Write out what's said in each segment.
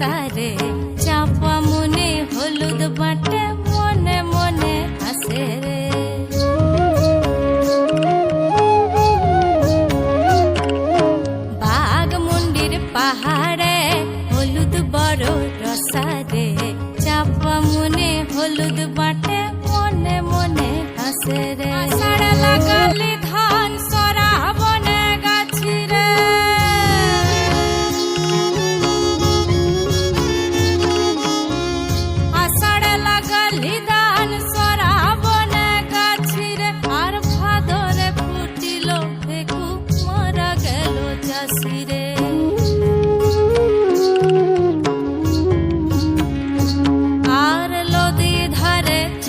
রে চাপা মনে, হলুদ বাটে, মনে মনে হাসে রে। বাঘ মুন্ডির পাহাড়ে, হলুদ বড় রসারে। চাপা মনে, হলুদ বাটে, মনে মনে হাসে রে। আষাঢ় লাগালি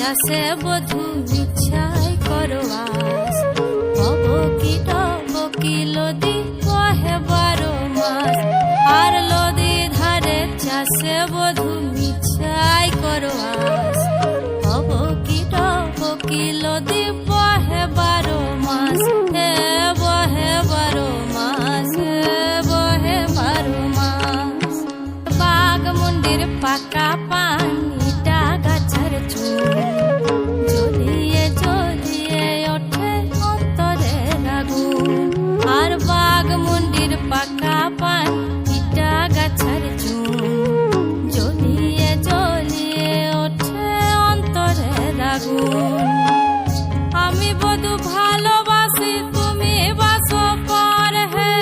চাষে বধু ইচ্ছাই করো আস হব কি কি, লদি কহে বারো মাস। আর লদি ধারে চাষে বধু ইচ্ছাই করো আস হব কি কি, লদি বহে বহে বহে বাঘ মন্দির পাকা পানিটা আগুন। আমি বধু ভালোবাসি, তুমি বাসো পর হে।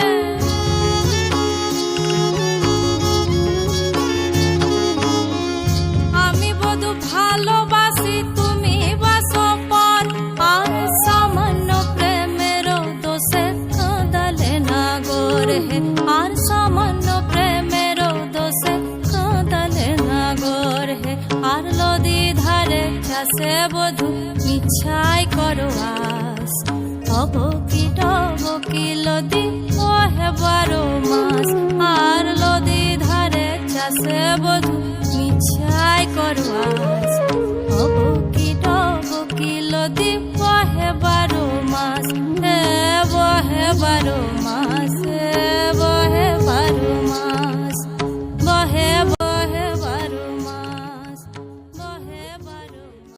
আমি বধু ভালোবাসি, তুমি বাসো পর। আর সামান্য প্রেমের দোষে কাঁদালে না গোরে হে। চাষে বধু, মিছাই করো আস। হব কি ডব কি লদি, ওহে বারো মাস। আর লদি ধারে চাষে বধু, মিছাই করো আস। হব কি ডব কি লদি বহে বারো মাস। হে বহে বারো মাস